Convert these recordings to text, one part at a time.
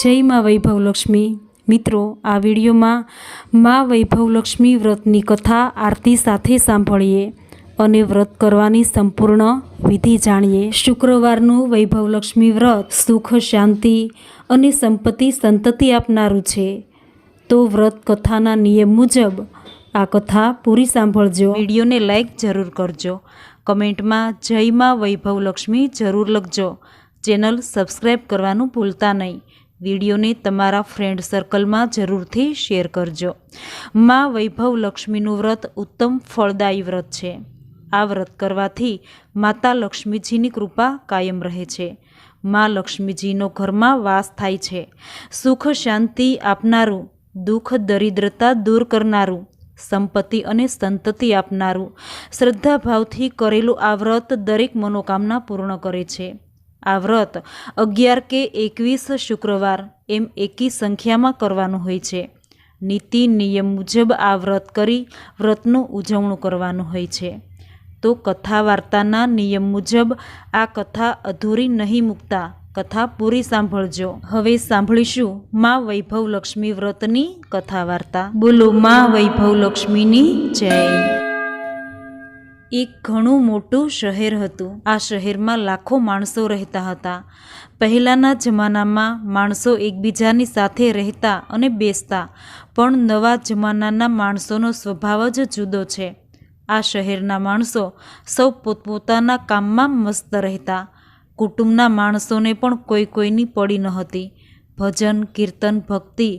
જય માં વૈભવલક્ષ્મી. મિત્રો, આ વિડીયોમાં માં વૈભવલક્ષ્મી વ્રતની કથા આરતી સાથે સાંભળીએ અને વ્રત કરવાની સંપૂર્ણ વિધિ જાણીએ. શુક્રવારનું વૈભવલક્ષ્મી વ્રત સુખ, શાંતિ અને સંપત્તિ સંતતિ આપનારું છે. તો વ્રત કથાના નિયમ મુજબ આ કથા પૂરી સાંભળજો. વિડીયોને લાઈક જરૂર કરજો. કમેન્ટમાં જય માં વૈભવલક્ષ્મી જરૂર લખજો. ચેનલ સબસ્ક્રાઈબ કરવાનું ભૂલતા નહીં. વિડીયોને તમારા ફ્રેન્ડ સર્કલમાં જરૂરથી શેર કરજો. માં વૈભવ લક્ષ્મીનું વ્રત ઉત્તમ ફળદાયી વ્રત છે. આ વ્રત કરવાથી માતા લક્ષ્મીજીની કૃપા કાયમ રહે છે. માં લક્ષ્મીજીનો ઘરમાં વાસ થાય છે. સુખ શાંતિ આપનારું, દુઃખ દરિદ્રતા દૂર કરનારું, સંપત્તિ અને સંતતિ આપનારું શ્રદ્ધાભાવથી કરેલું આ વ્રત દરેક મનોકામના પૂર્ણ કરે છે. આ વ્રત અગિયાર કે એકવીસ શુક્રવાર એમ એકી સંખ્યામાં કરવાનું હોય છે. નીતિ નિયમ મુજબ આ વ્રત કરી વ્રતનું ઉજવણું કરવાનું હોય છે. તો કથા વાર્તાના નિયમ મુજબ આ કથા અધૂરી નહીં મૂકતા કથા પૂરી સાંભળજો. હવે સાંભળીશું મા વૈભવ લક્ષ્મી વ્રતની કથા વાર્તા બોલો મા વૈભવ લક્ષ્મીની જય. એક ઘણું મોટું શહેર હતું. આ શહેરમાં લાખો માણસો રહેતા હતા. પહેલાંના જમાનામાં માણસો એકબીજાની સાથે રહેતા અને બેસતા, પણ નવા જમાનાના માણસોનો સ્વભાવ જ જુદો છે. આ શહેરના માણસો સૌ પોતપોતાના કામમાં મસ્ત રહેતા. કુટુંબના માણસોને પણ કોઈ કોઈની પડી ન હતી. ભજન, કીર્તન, ભક્તિ,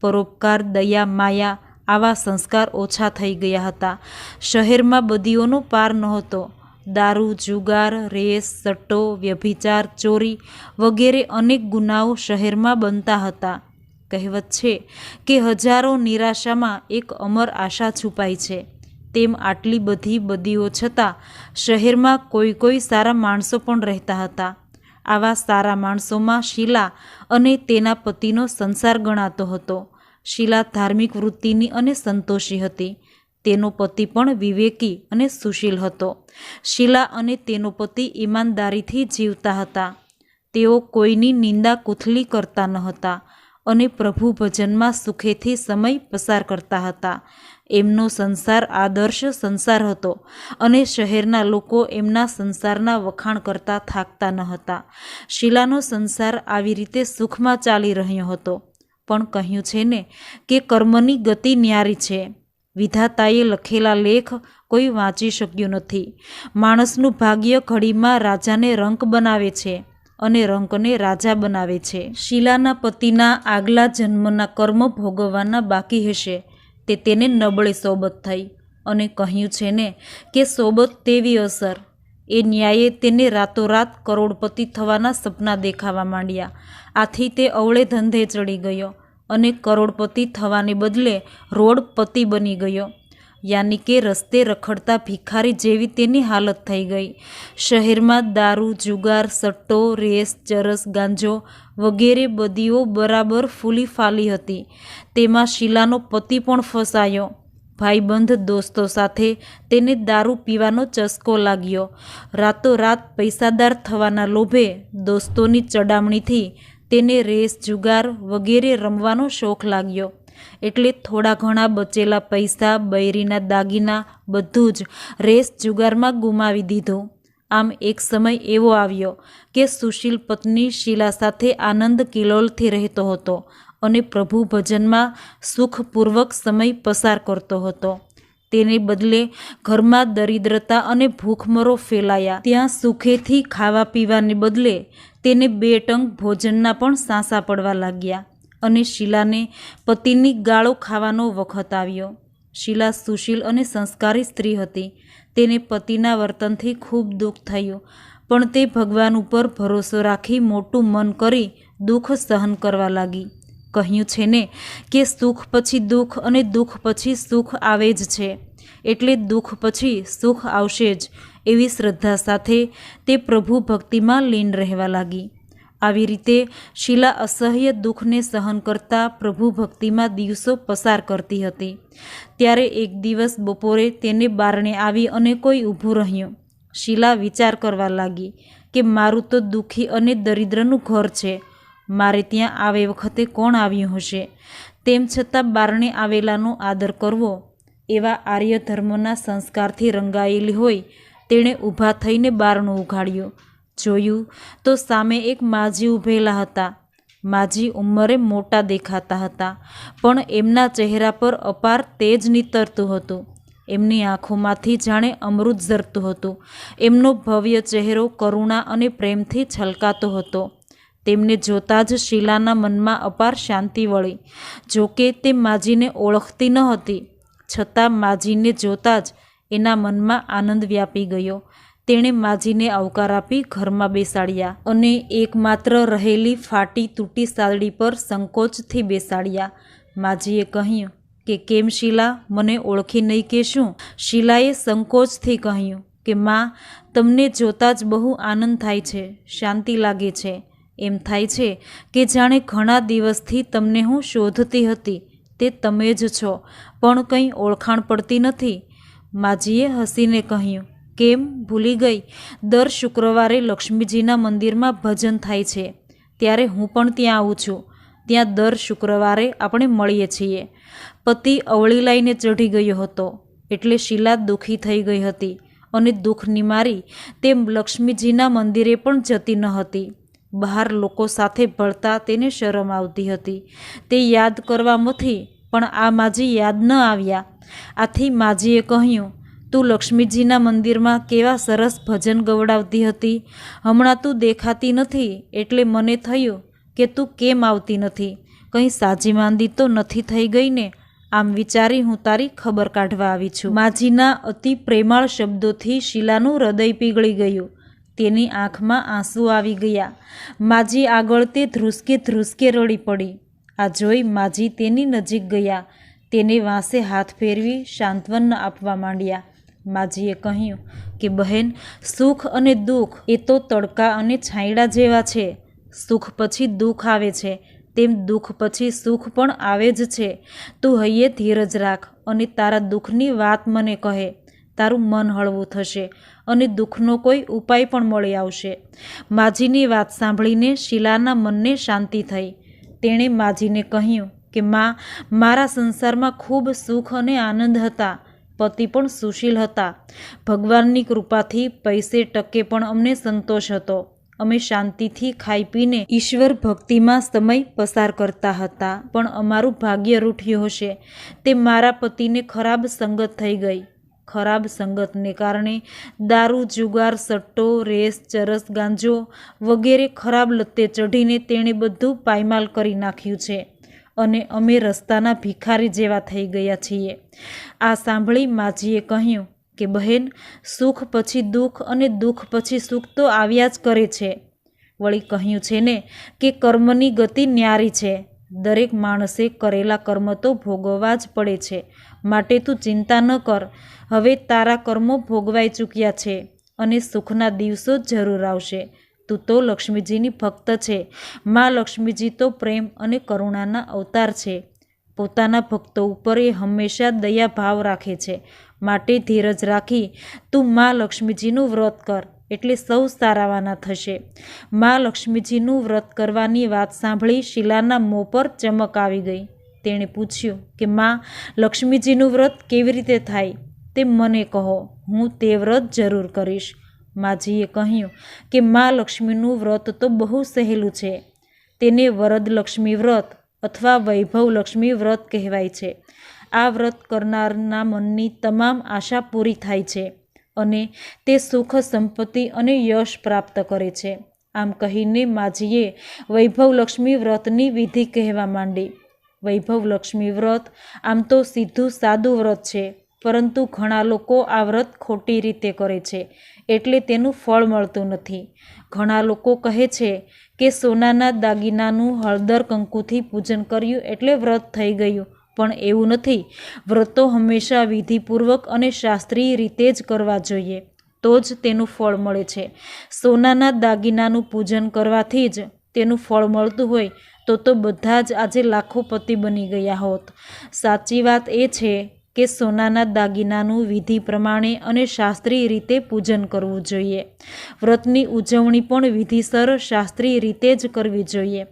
પરોપકાર, દયા, માયા આવા સંસ્કાર ઓછા થઈ ગયા હતા. શહેરમાં બદીઓનો પાર નહોતો. દારૂ, જુગાર, રેસ, સટ્ટો, વ્યભિચાર, ચોરી વગેરે અનેક ગુનાઓ શહેરમાં બનતા હતા. કહેવત છે કે હજારો નિરાશામાં એક અમર આશા છુપાઈ છે. તેમ આટલી બધી બદીઓ છતાં શહેરમાં કોઈ કોઈ સારા માણસો પણ રહેતા હતા. આવા સારા માણસોમાં શીલા અને તેના પતિનો સંસાર ગણાતો હતો. શીલા ધાર્મિક વૃત્તિની અને સંતોષી હતી. તેનો પતિ પણ વિવેકી અને સુશીલ હતો. શીલા અને તેનો પતિ ઈમાનદારીથી જીવતા હતા. તેઓ કોઈની નિંદા કુથલી કરતા ન હતા અને પ્રભુ ભજનમાં સુખેથી સમય પસાર કરતા હતા. એમનો સંસાર આદર્શ સંસાર હતો અને શહેરના લોકો એમના સંસારના વખાણ કરતા થાકતા ન હતા. શીલાનો સંસાર આવી રીતે સુખમાં ચાલી રહ્યો હતો. પણ કહ્યું છે ને કે કર્મની ગતિ ન્યારી છે. વિધાતાએ લખેલા લેખ કોઈ વાંચી શક્યું નથી. માણસનું ભાગ્ય ઘડીમાં રાજાને રંક બનાવે છે અને રંકને રાજા બનાવે છે. શીલાના પતિના આગલા જન્મના કર્મ ભોગવવાના બાકી હશે. તે તેને નબળે સોબત થઈ અને કહ્યું છે ને કે સોબત તેવી અસર એ ન્યાયે તેને રાતોરાત કરોડપતિ થવાના સપના દેખાવા માંડ્યા. આથી તે અવળે ધંધે ચડી ગયો અને કરોડપતિ થવાને બદલે રોડપતિ બની ગયો. યાની કે રસ્તે રખડતા ભિખારી જેવી તેની હાલત થઈ ગઈ. શહેરમાં દારૂ, જુગાર, સટ્ટો, રેસ, ચરસ, ગાંજો વગેરે બદીઓ બરાબર ફૂલી ફાલી હતી. તેમાં શીલાનો પતિ પણ ફસાયો. ભાઈબંધ દોસ્તો સાથે તેને દારૂ પીવાનો ચસ્કો લાગ્યો. રાતોરાત પૈસાદાર થવાના લોભે દોસ્તોની ચડામણીથી તેને રેસ, જુગાર વગેરે રમવાનો શોખ લાગ્યો. એટલે થોડા ઘણા બચેલા પૈસા, બૈરીના દાગીના બધું જ રેસ, જુગારમાં ગુમાવી દીધું. આમ એક સમય એવો આવ્યો કે સુશીલ પત્ની શીલા સાથે આનંદ કિલોલથી રહેતો હતો. અને પ્રભુ ભજનમાં સુખપૂર્વક સમય પસાર કરતો હતો. તેને બદલે ઘરમાં દરિદ્રતા અને ભૂખમરો ફેલાયા. ત્યાં સુખેથી ખાવા પીવાને બદલે તેને બે ટંક ભોજનના પણ સાંસા પડવા લાગ્યા અને શીલાને પતિની ગાળો ખાવાનો વખત આવ્યો. શીલા સુશીલ અને સંસ્કારી સ્ત્રી હતી. તેને પતિના વર્તનથી ખૂબ દુઃખ થયું, પણ તે ભગવાન ઉપર ભરોસો રાખી મોટું મન કરી દુઃખ સહન કરવા લાગી. કહ્યું છે ને કે સુખ પછી દુઃખ અને દુઃખ પછી સુખ આવે જ છે. એટલે દુઃખ પછી સુખ આવશે જ, એવી શ્રદ્ધા સાથે તે પ્રભુ ભક્તિમાં લીન રહેવા લાગી. આવી રીતે શીલા અસહ્ય દુઃખને સહન કરતા પ્રભુ ભક્તિમાં દિવસો પસાર કરતી હતી. ત્યારે એક દિવસ બપોરે તેને બારણે આવી અને કોઈ ઊભું રહ્યું. શીલા વિચાર કરવા લાગી કે મારું તો દુઃખી અને દરિદ્રનું ઘર છે મારે ત્યાં આવે વખતે કોણ આવ્યું હશે? તેમ છતાં બારણે આવેલાનો આદર કરવો, એવા આર્ય ધર્મના સંસ્કારથી રંગાયેલી હોય, તેણે ઊભા થઈને બારણું ઉઘાડ્યું. જોયું તો સામે એક માજી ઊભેલા હતા. માજી ઉંમરે મોટા દેખાતા હતા, પણ એમના ચહેરા પર અપાર તેજ નીતરતું હતું. એમની આંખોમાંથી જાણે અમૃત ઝરતું હતું. એમનો ભવ્ય ચહેરો કરુણા અને પ્રેમથી છલકાતો હતો. તેમને જોતાં જ શીલાના મનમાં અપાર શાંતિ વળી. જોકે તે માજીને ઓળખતી ન હતી, છતાં માજીને જોતાં જ એના મનમાં આનંદ વ્યાપી ગયો. તેણે માજીને આવકાર આપી ઘરમાં બેસાડ્યા અને એકમાત્ર રહેલી ફાટી તૂટી સાદડી પર સંકોચથી બેસાડ્યા. માજીએ કહ્યું કે, કેમ શીલા? મને ઓળખી નહીં કે શું? શીલાએ સંકોચથી કહ્યું કે, માં, તમને જોતાં જ બહુ આનંદ થાય છે, શાંતિ લાગે છે. એમ થાય છે કે જાણે ઘણા દિવસથી તમને હું શોધતી હતી, તે તમે જ છો, પણ કંઈ ઓળખાણ પડતી નથી. માજીએ હસીને કહ્યું, કેમ? ભૂલી ગઈ. દર શુક્રવારે લક્ષ્મીજીના મંદિરમાં ભજન થાય છે. ત્યારે હું પણ ત્યાં આવું છું. ત્યાં દર શુક્રવારે આપણે મળીએ છીએ. પતિ અવળી લઈને ચઢી ગયો હતો, એટલે શીલા દુઃખી થઈ ગઈ હતી અને દુઃખ નિમારી તે લક્ષ્મીજીના મંદિરે પણ જતી ન હતી. બહાર લોકો સાથે ભળતા તેને શરમ આવતી હતી. તે યાદ કરવામાંથી પણ આ માજી યાદ ન આવ્યા. આથી માજીએ કહ્યું, તું લક્ષ્મીજીના મંદિરમાં કેવા સરસ ભજન ગવડાવતી હતી? હમણાં તું દેખાતી નથી, એટલે મને થયું કે તું કેમ આવતી નથી? કંઈ સાજી માંદી તો નથી થઈ ગઈ ને આમ વિચારી હું તારી ખબર કાઢવા આવી છું. માજીના અતિ પ્રેમાળ શબ્દોથી શીલાનું હૃદય પીગળી ગયું. તેની આંખમાં આંસુ આવી ગયા. માજી આગળ તે ધ્રુસકે ધ્રુસકે રડી પડી. આ જોઈ માજી તેની નજીક ગયા. તેને વાંસે હાથ ફેરવી સાંત્વન આપવા માંડ્યા. માજીએ કહ્યું કે, બહેન, સુખ અને દુઃખ એ તો તડકા અને છાંયડા જેવા છે. સુખ પછી દુઃખ આવે છે. તેમ દુઃખ પછી સુખ પણ આવે જ છે. તું હૈયે ધીરજ રાખ અને તારા દુઃખની વાત મને કહે. તારું મન હળવું થશે અને દુઃખનો કોઈ ઉપાય પણ મળી આવશે. માજીની વાત સાંભળીને શીલાના મનને શાંતિ થઈ. તેણે માજીને કહ્યું કે, માં, મારા સંસારમાં ખૂબ સુખ અને આનંદ હતા. પતિ પણ સુશીલ હતા. ભગવાનની કૃપાથી પૈસે ટકે પણ અમને સંતોષ હતો. અમે શાંતિથી ખાઈ પીને ઈશ્વર ભક્તિમાં સમય પસાર કરતા હતા. પણ અમારું ભાગ્ય રૂઠ્યું હશે. તે મારા પતિને ખરાબ સંગત થઈ ગઈ. ખરાબ સંગતને કારણે દારૂ, જુગાર, સટ્ટો, રેસ, ચરસ, ગાંજો વગેરે ખરાબ લત્તે ચઢીને તેણે બધું પાયમાલ કરી નાખ્યું છે અને અમે રસ્તાના ભિખારી જેવા થઈ ગયા છીએ. આ સાંભળી માજીએ કહ્યું કે, બહેન, સુખ પછી દુઃખ અને દુઃખ પછી સુખ તો આવ્યા જ કરે છે. વળી કહ્યું છે ને કે, કર્મની ગતિ ન્યારી છે. દરેક માણસે કરેલા કર્મ તો ભોગવવા જ પડે છે. માટે તું ચિંતા ન કર. હવે તારા કર્મો ભોગવાઈ ચૂક્યા છે અને સુખના દિવસો જરૂર આવશે. તું તો લક્ષ્મીજીની ભક્ત છે. માં લક્ષ્મીજી તો પ્રેમ અને કરુણાના અવતાર છે. પોતાના ભક્તો ઉપર એ હંમેશા દયા ભાવ રાખે છે. માટે ધીરજ રાખી તું માં લક્ષ્મીજીનું વ્રત કર, એટલે સૌ સારાવાના થશે. માં લક્ષ્મીજીનું વ્રત કરવાની વાત સાંભળી શીલાના મોં પર ચમક આવી ગઈ. તેણે પૂછ્યું કે, માં, લક્ષ્મીજીનું વ્રત કેવી રીતે થાય? તે મને કહો, હું તે વ્રત જરૂર કરીશ. માજીએ કહ્યું કે, મા લક્ષ્મીનું વ્રત તો બહુ સહેલું છે. તેને વરદલક્ષ્મી વ્રત અથવા વૈભવ લક્ષ્મી વ્રત કહેવાય છે. આ વ્રત કરનારના મનની તમામ આશા પૂરી થાય છે અને તે સુખ, સંપત્તિ અને યશ પ્રાપ્ત કરે છે. આમ કહીને માજીએ વૈભવ લક્ષ્મી વ્રતની વિધિ કહેવા માંડી. વૈભવ લક્ષ્મી વ્રત આમ તો સીધું સાદું વ્રત છે. પરંતુ ઘણા લોકો આ વ્રત ખોટી રીતે કરે છે, એટલે તેનું ફળ મળતું નથી. ઘણા લોકો કહે છે કે સોનાના દાગીનાનું હળદર કંકુથી પૂજન કર્યું એટલે વ્રત થઈ ગયું, પણ એવું નથી. વ્રતો હંમેશા વિધિપૂર્વક અને શાસ્ત્રીય રીતે જ કરવા જોઈએ, તો જ તેનું ફળ મળે છે. સોનાના દાગીનાનું પૂજન કરવાથી જ તેનું ફળ મળતું હોય, તો તો બધા જ આજે લાખોપતિ બની ગયા હોત. સાચી વાત એ છે કે સોનાના દાગીનાનું વિધિ પ્રમાણે અને શાસ્ત્રીય રીતે પૂજન કરવું જોઈએ. વ્રતની ઉજવણી પણ વિધિસર શાસ્ત્રીય રીતે જ કરવી જોઈએ.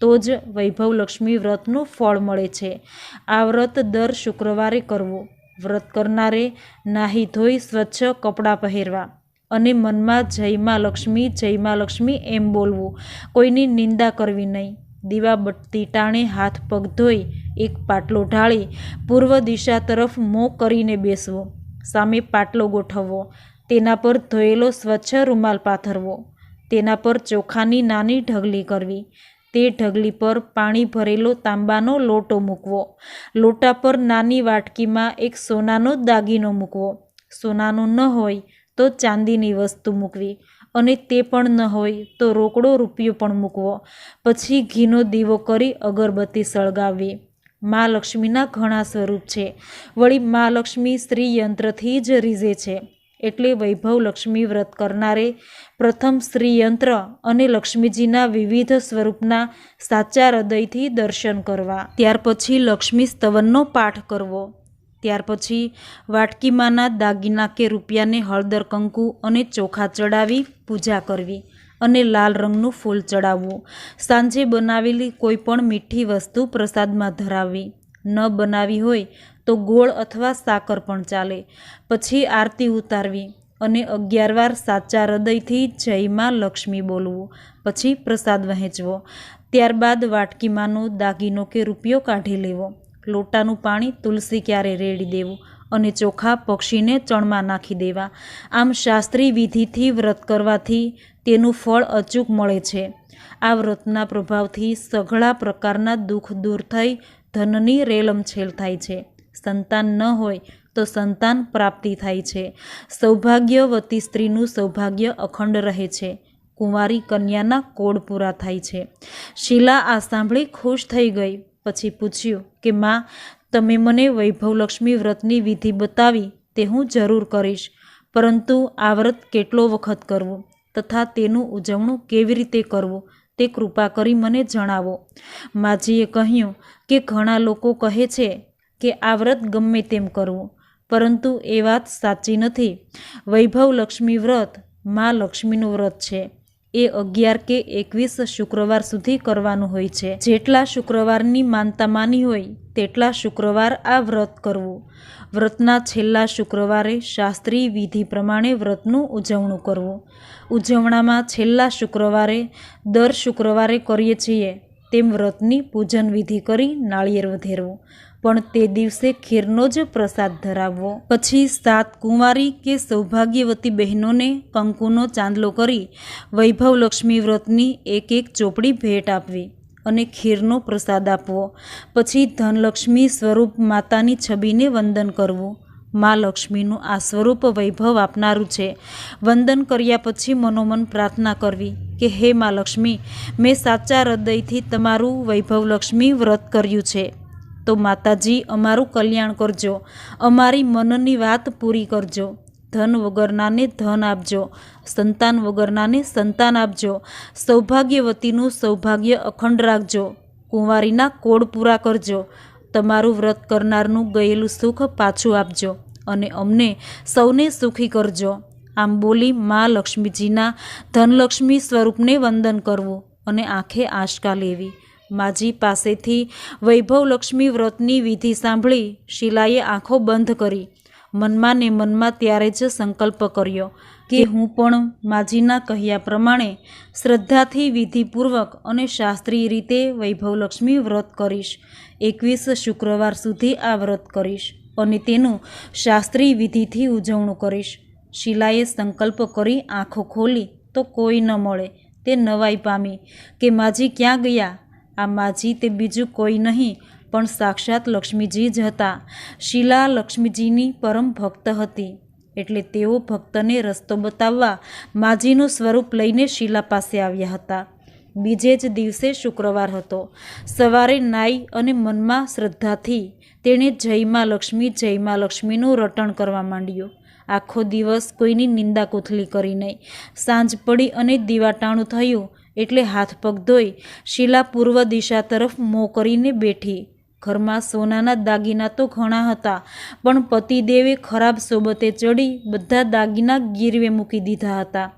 તો જ વૈભવલક્ષ્મી વ્રતનું ફળ મળે છે. આ વ્રત દર શુક્રવારે કરવું. વ્રત કરનારે નાહી ધોઈ સ્વચ્છ કપડાં પહેરવા અને મનમાં જયમાં લક્ષ્મી જયમાં લક્ષ્મી એમ બોલવું. કોઈની નિંદા કરવી નહીં. દીવા બટતી ટાણે હાથ પગ ધોઈ એક પાટલો ઢાળી પૂર્વ દિશા તરફ મોં કરીને બેસવો. સામે પાટલો ગોઠવવો. તેના પર ધોયેલો સ્વચ્છ રૂમાલ પાથરવો. તેના પર ચોખાની નાની ઢગલી કરવી. તે ઢગલી પર પાણી ભરેલો તાંબાનો લોટો મૂકવો. લોટા પર નાની વાટકીમાં એક સોનાનો દાગીનો મૂકવો. સોનાનો ન હોય તો ચાંદીની વસ્તુ મૂકવી. અને તે પણ ન હોય તો રોકડો રૂપિયો પણ મૂકવો. પછી ઘીનો દીવો કરી અગરબત્તી સળગાવવી. મા લક્ષ્મીના ઘણા સ્વરૂપ છે. વળી મા લક્ષ્મી સ્ત્રી યંત્રથી જ રીઝે છે. એટલે વૈભવ લક્ષ્મી વ્રત કરનારે પ્રથમ શ્રીયંત્ર અને લક્ષ્મીજીના વિવિધ સ્વરૂપના સાચા હૃદયથી દર્શન કરવા. ત્યાર પછી લક્ષ્મી સ્તવનનો પાઠ કરવો. ત્યાર પછી વાટકીમાંના દાગીના કે રૂપિયાને હળદર કંકુ અને ચોખા ચડાવી પૂજા કરવી અને લાલ રંગનું ફૂલ ચડાવવું. સાંજે બનાવેલી કોઈ પણ મીઠી વસ્તુ પ્રસાદમાં ધરાવવી. ન બનાવી હોય તો ગોળ અથવા સાકર પણ ચાલે. પછી આરતી ઉતારવી અને અગિયાર વાર સાચા હૃદયથી જયમાં લક્ષ્મી બોલવું. પછી પ્રસાદ વહેંચવો. ત્યારબાદ વાટકીમાંનો દાગીનો કે રૂપિયો કાઢી લેવો. લોટાનું પાણી તુલસી ક્યારે રેડી દેવું અને ચોખા પક્ષીને ચણમાં નાખી દેવા? આમ શાસ્ત્રી વિધિથી વ્રત કરવાથી તેનું ફળ અચૂક મળે છે. આ વ્રતના પ્રભાવથી સઘળા પ્રકારના દુઃખ દૂર થઈ ધનની રેલમછેલ થાય છે. સંતાન ન હોય તો સંતાન પ્રાપ્તિ થાય છે. સૌભાગ્યવતી સ્ત્રીનું સૌભાગ્ય અખંડ રહે છે. કુંવારી કન્યાના કોડ પૂરા થાય છે. શીલા આ સાંભળી ખુશ થઈ ગઈ. પછી પૂછ્યું કે, માં, તમે મને વૈભવલક્ષ્મી વ્રતની વિધિ બતાવી તે હું જરૂર કરીશ, પરંતુ આ વ્રત કેટલો વખત કરવો તથા તેનું ઉજવણું કેવી રીતે કરવું તે કૃપા કરી મને જણાવો. માજીએ કહ્યું કે, ઘણા લોકો કહે છે કે આ વ્રત ગમે તેમ કરવું, પરંતુ એ વાત સાચી નથી. વૈભવ લક્ષ્મી વ્રત મા લક્ષ્મીનું વ્રત છે. એ અગિયાર કે એકવીસ શુક્રવાર સુધી કરવાનું હોય છે. જેટલા શુક્રવારની માનતા માની હોય, તેટલા શુક્રવાર આ વ્રત કરવું. વ્રતના છેલ્લા શુક્રવારે શાસ્ત્રીય વિધિ પ્રમાણે વ્રતનું ઉજવણું કરવું. ઉજવણામાં છેલ્લા શુક્રવારે, દર શુક્રવારે કરીએ છીએ, તેમ વ્રતની પૂજન વિધિ કરી નાળિયેર વધેરવું. પણ તે દિવસે ખીરનો જ પ્રસાદ ધરાવવો. પછી સાત કુંવારી કે સૌભાગ્યવતી બહેનોને કંકુનો ચાંદલો કરી વૈભવ લક્ષ્મી વ્રતની એક એક ચોપડી ભેટ આપવી અને ખીરનો પ્રસાદ આપવો. પછી ધનલક્ષ્મી સ્વરૂપ માતાની છબીને વંદન કરવું. મા લક્ષ્મીનું આ સ્વરૂપ વૈભવ આપનારું છે. વંદન કર્યા પછી મનોમન પ્રાર્થના કરવી કે, હે મા લક્ષ્મી, મેં સાચા હૃદયથી તમારું વૈભવ લક્ષ્મી વ્રત કર્યું છે. તો માતાજી, અમારું કલ્યાણ કરજો. અમારી મનની વાત પૂરી કરજો. ધન વગરનાને ધન આપજો. સંતાન વગરનાને સંતાન આપજો. સૌભાગ્યવતીનું સૌભાગ્ય અખંડ રાખજો. કુંવારીના કોડ પૂરા કરજો. તમારું વ્રત કરનારનું ગયેલું સુખ પાછું આપજો અને અમને સૌને સુખી કરજો. આમ બોલી મા લક્ષ્મીજીના ધનલક્ષ્મી સ્વરૂપને વંદન કરવું અને આંખે આશકા લેવી. માજી પાસેથી વૈભવલક્ષ્મી વ્રતની વિધિ સાંભળી શીલાએ આંખો બંધ કરી મનમાં ને મનમાં ત્યારે જ સંકલ્પ કર્યો કે હું પણ માજીના કહ્યા પ્રમાણે શ્રદ્ધાથી વિધિપૂર્વક અને શાસ્ત્રીય રીતે વૈભવલક્ષ્મી વ્રત કરીશ. એકવીસ શુક્રવાર સુધી આ વ્રત કરીશ અને તેનું શાસ્ત્રીય વિધિથી ઉજવણું કરીશ. શિલાએ સંકલ્પ કરી આંખો ખોલી તો કોઈ ન મળે. તે નવાઈ પામી કે માજી ક્યાં ગયા? આ માજી તે બીજું કોઈ નહીં, પણ સાક્ષાત લક્ષ્મીજી જ હતા. શીલા લક્ષ્મીજીની પરમ ભક્ત હતી. એટલે તેઓ ભક્તને રસ્તો બતાવવા માજીનું સ્વરૂપ લઈને શીલા પાસે આવ્યા હતા. બીજે જ દિવસે શુક્રવાર હતો. સવારે નાઈ અને મનમાં શ્રદ્ધાથી તેણે જયમાં લક્ષ્મી જયમાં લક્ષ્મીનું રટણ કરવા માંડ્યું. આખો દિવસ કોઈની નિંદા કોથલી કરી નહીં. સાંજ પડી અને દીવાટાણું થયું. એટલે હાથ પગ ધોઈ શીલા પૂર્વ દિશા તરફ મોં કરીને બેઠી. ઘરમાં સોનાના દાગીના તો ઘણા હતા, પણ પતિદેવે ખરાબ સોબતે ચડી બધા દાગીના ગીરવે મૂકી દીધા હતા.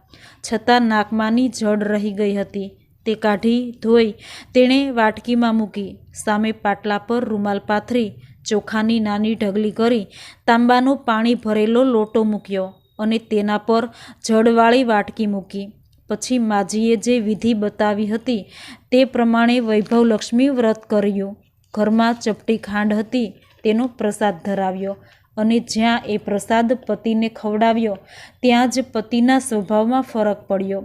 છતાં નાકમાંની જડ રહી ગઈ હતી. તે કાઢી ધોઈ તેણે વાટકીમાં મૂકી, સામે પાટલા પર રૂમાલ પાથરી, ચોખાની નાની ઢગલી કરી તાંબાનું પાણી ભરેલો લોટો મૂક્યો અને તેના પર જળવાળી વાટકી મૂકી. પછી માજીએ જે વિધિ બતાવી હતી તે પ્રમાણે વૈભવલક્ષ્મી વ્રત કર્યું. ઘરમાં ચપટી ખાંડ હતી, તેનો પ્રસાદ ધરાવ્યો અને જ્યાં એ પ્રસાદ પતિને ખવડાવ્યો, ત્યાં જ પતિના સ્વભાવમાં ફરક પડ્યો.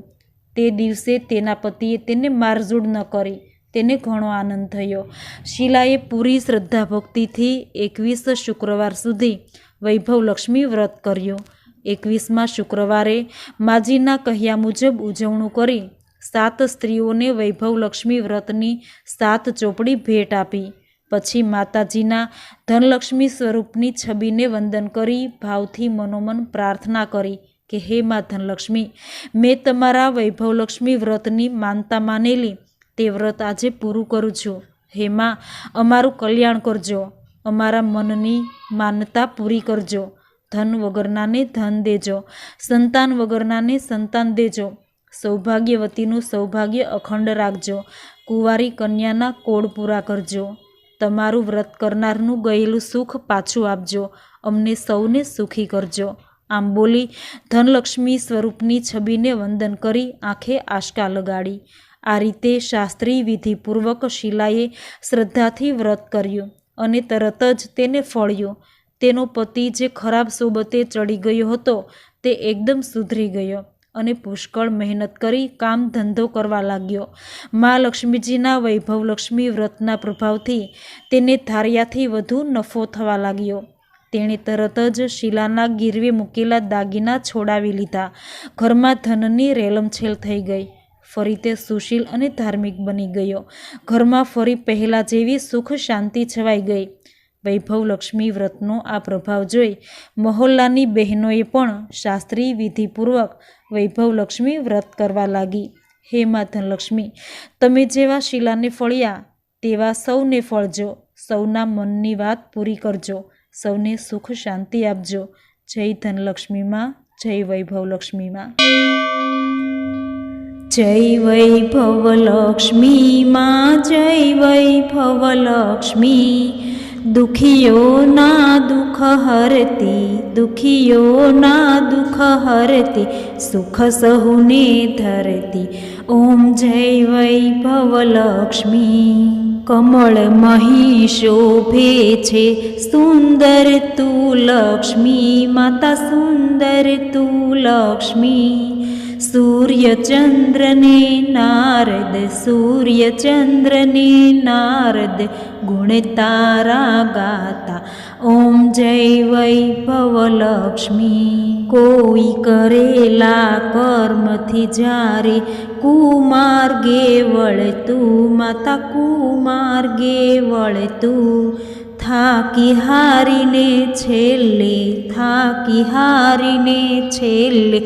તે દિવસે તેના પતિએ તેને મારઝૂડ ન કરી, તેને ઘણો આનંદ થયો. શીલાએ પૂરી શ્રદ્ધા ભક્તિથી એકવીસ શુક્રવાર સુધી વૈભવલક્ષ્મી વ્રત કર્યું. એકવીસમાં શુક્રવારે માજીના કહ્યા મુજબ ઉજવણું કરી સાત સ્ત્રીઓને વૈભવલક્ષ્મી વ્રતની સાત ચોપડી ભેટ આપી. પછી માતાજીના ધનલક્ષ્મી સ્વરૂપની છબીને વંદન કરી, ભાવથી મનોમન પ્રાર્થના કરી કે, હે મા ધનલક્ષ્મી, મેં તમારા વૈભવલક્ષ્મી વ્રતની માનતા માનેલી. તે વ્રત આજે પૂરું કરું છું. હે મા, અમારું કલ્યાણ કરજો. અમારા મનની માનતા પૂરી કરજો. ધન વગરનાને ધન દેજો, સંતાન વગરનાને સંતાન દેજો. સૌભાગ્યવતીનું સૌભાગ્ય અખંડ રાખજો, કુંવારી કન્યાના કોડ પૂરા કરજો. તમારું વ્રત કરનારનું ગયેલું સુખ પાછું આપજો, અમને સૌને સુખી કરજો. આમ બોલી ધનલક્ષ્મી સ્વરૂપની છબીને વંદન કરી આંખે આશકા લગાડી. આ રીતે શાસ્ત્રી વિધિપૂર્વક શિલાએ શ્રદ્ધાથી વ્રત કર્યું અને તરત જ તેને ફળ્યું. તેનો પતિ જે ખરાબ સોબતે ચડી ગયો હતો, તે એકદમ સુધરી ગયો અને પુષ્કળ મહેનત કરી કામ ધંધો કરવા લાગ્યો. મા લક્ષ્મીજીના વૈભવલક્ષ્મી વ્રતના પ્રભાવથી તેને ધાર્યાથી વધુ નફો થવા લાગ્યો. તેણે તરત જ શીલાના ગીરવે મૂકેલા દાગીના છોડાવી લીધા. ઘરમાં ધનની રેલમછેલ થઈ ગઈ. ફરી તે સુશીલ અને ધાર્મિક બની ગયો. ઘરમાં ફરી પહેલાં જેવી સુખ શાંતિ છવાઈ ગઈ. વૈભવલક્ષ્મી વ્રતનો આ પ્રભાવ જોઈ મહોલ્લાની બહેનોએ પણ શાસ્ત્રી વિધિપૂર્વક વૈભવલક્ષ્મી વ્રત કરવા લાગી. હે મા ધનલક્ષ્મી તમે જેવા શીલાને ફળ્યા, તેવા સૌને ફળજો. સૌના મનની વાત પૂરી કરજો. સૌને સુખ શાંતિ આપજો. જય ધનલક્ષ્મીમાં, જય વૈભવલક્ષ્મીમાં. જય વૈભવલક્ષ્મીમાં, જય વૈભવલક્ષ્મી. દુખીઓના દુઃખ હરતી દુખીઓના દુઃખ હરતી, સુખ સહુને ધરતી. ઓમ જય વૈભવલક્ષ્મી કમળ મહી શોભે છે સુંદર તું લક્ષ્મી, માતા સુંદર તું લક્ષ્મી. સૂર્યચંદ્રને નારદ સૂર્યચંદ્રને નારદ ગુણ તારા ગાતા ઓમ જય વૈભવલક્ષ્મી કોઈ કરેલા કર્મથી જ્યારે કુમાર્ગે વળતું માતા કુમાર્ગે વળતું થાકી હારીને છેલ્લે થાકી હારીને છેલ્લે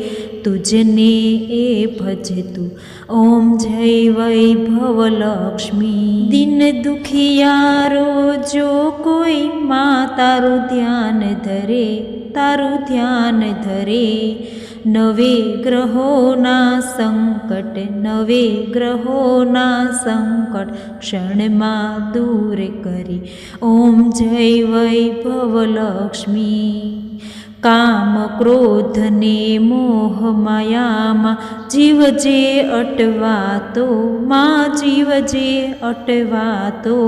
તુજને એ ભજતું ઓમ જય વૈભવલક્ષ્મી દિન દુખિયારો, જો કોઈ માં તારું ધ્યાન ધરે, તારું ધ્યાન ધરે. નવે ગ્રહોના સંકટ, નવે ગ્રહોના સંકટ ક્ષણમાં દૂર કરી. ઓમ જય વૈભવલક્ષ્મી કામ ક્રોધ ને મોહ માયામાં. જીવ જે અટવાતો, માં જીવ જે અટવાતો.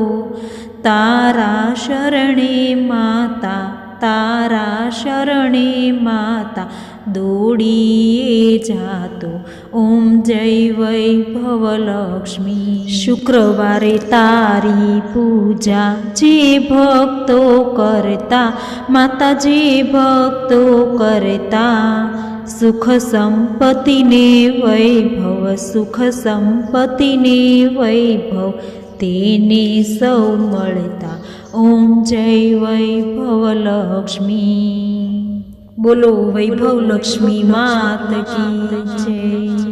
તારા શરણે માતા, તારા શરણે માતા. દોડીએ જાતો ઓમ જય વૈભવલક્ષ્મી શુક્રવારે તારી પૂજા જે ભક્તો કરતા માતાજી ભક્તો કરતા સુખ સંપત્તિને વૈભવ સુખ સંપત્તિને વૈભવ તેને સૌ મળતા. ઓમ જય વૈભવલક્ષ્મી બોલો વૈભવ લક્ષ્મી માત કી જય.